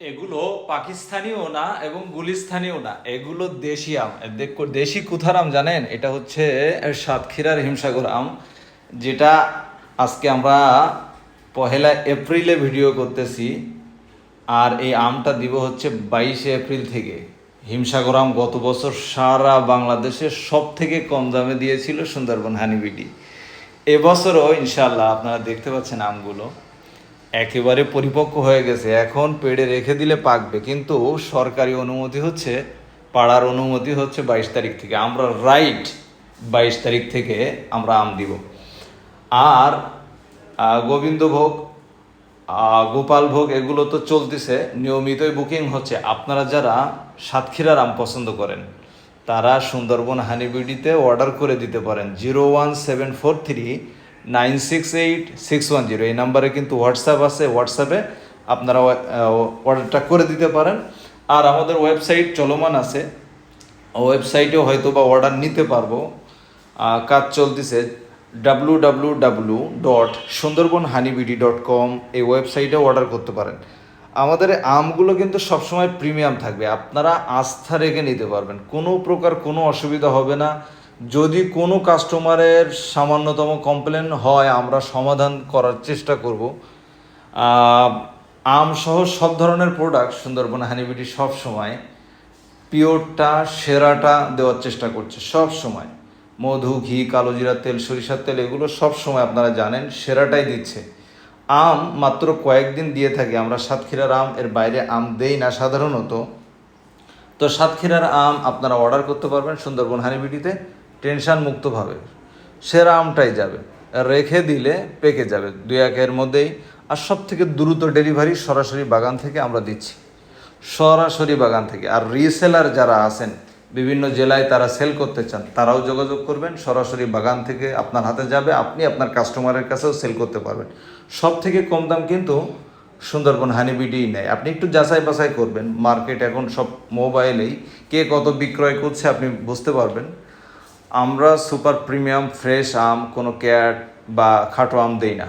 এগুলো পাকিস্তানিও না এবং গুলিস্তানিও না, এগুলো দেশি আম। দেশি কুথার আম জানেন? এটা হচ্ছে সাতক্ষীরার হিমসাগর আম, যেটা আজকে আমরা পহেলা এপ্রিলে ভিডিও করতেছি। আর এই আমটা দিব হচ্ছে বাইশে এপ্রিল থেকে। হিমসাগর আম গত বছর সারা বাংলাদেশে সব থেকে কম দামে দিয়েছিল সুন্দরবন হানিবিডি এবছরও ইনশাল্লাহ আপনারা দেখতে পাচ্ছেন আমগুলো। একেবারে পরিপক্ক হয়ে গেছে। এখন পেড়ে রেখে দিলে পাকবে। কিন্তু সরকারি অনুমতি হচ্ছে পাড়ার অনুমতি হচ্ছে বাইশ তারিখ থেকে। আমরা রাইট বাইশ তারিখ থেকে আমরা আম দিব। আর গোবিন্দভোগ আহ, গোপাল ভোগ এগুলো তো চলতেছে। নিয়মিতই বুকিং হচ্ছে। আপনারা যারা সাতক্ষীরার আম পছন্দ করেন তারা সুন্দরবন হানিবিডিতে অর্ডার করে দিতে পারেন। Zero one seven four three nine six eight six one zero. এই নাম্বারে কিন্তু হোয়াটসঅ্যাপ আছে, হোয়াটসঅ্যাপে আপনারা অর্ডারটা করে দিতে পারেন। আর আমাদের ওয়েবসাইট চলমান আছে। ওয়েবসাইটেও হয়তো বা অর্ডার নিতে পারব। কাজ চলতেছে W W W dot Sundarban honey B D dot com. এই ওয়েবসাইটে অর্ডার করতে পারেন। আমাদের আমগুলো কিন্তু সবসময় প্রিমিয়াম থাকবে। আপনারা আস্থা রেখে নিতে পারবেন। কোনো প্রকার কোনো অসুবিধা হবে না। যদি কোনো কাস্টমারের সামান্যতম কমপ্লেন হয় আমরা সমাধান করার চেষ্টা করব। আহ, আম সহ সব ধরনের প্রোডাক্ট সুন্দরবন হানিবিডি সব সময় পিওরটা সেরাটা দেওয়ার চেষ্টা করছে সব সময়। মধু ঘি কালো জিরা তেল সরিষার তেল এগুলো সব সময় আপনারা জানেন সেরাটাই দিচ্ছে। আম মাত্র কয়েকদিন দিয়ে থাকি আমরা সাতক্ষীরার আম এর বাইরে আম দেই না সাধারণত। তো সাতক্ষীরার আম আপনারা অর্ডার করতে পারবেন সুন্দরবন হানিবিটিতে। টেনশন মুক্তভাবে সেরা আমটাই যাবে। রেখে দিলে পেকে যাবে। দু একের মধ্যেই। আর সব থেকে দ্রুত ডেলিভারি সরাসরি বাগান থেকে আমরা দিচ্ছি। সরাসরি বাগান থেকে। আর রিসেলার যারা আছেন, বিভিন্ন জেলায় তারা সেল করতে চান, তারাও যোগাযোগ করবেন। সরাসরি বাগান থেকে আপনার হাতে যাবে। আপনি আপনার কাস্টমারের কাছেও সেল করতে পারবেন। সব থেকে কম দাম কিন্তু সুন্দরবন হানিবিডি নেয়। আপনি একটু যাচাই বাছাই করবেন। মার্কেট এখন সব মোবাইলেই কে কত বিক্রয় করছে আপনি বুঝতে পারবেন। আমরা সুপার প্রিমিয়াম ফ্রেশ আম কোনো কেয়ার বা খাটো আম দেই না।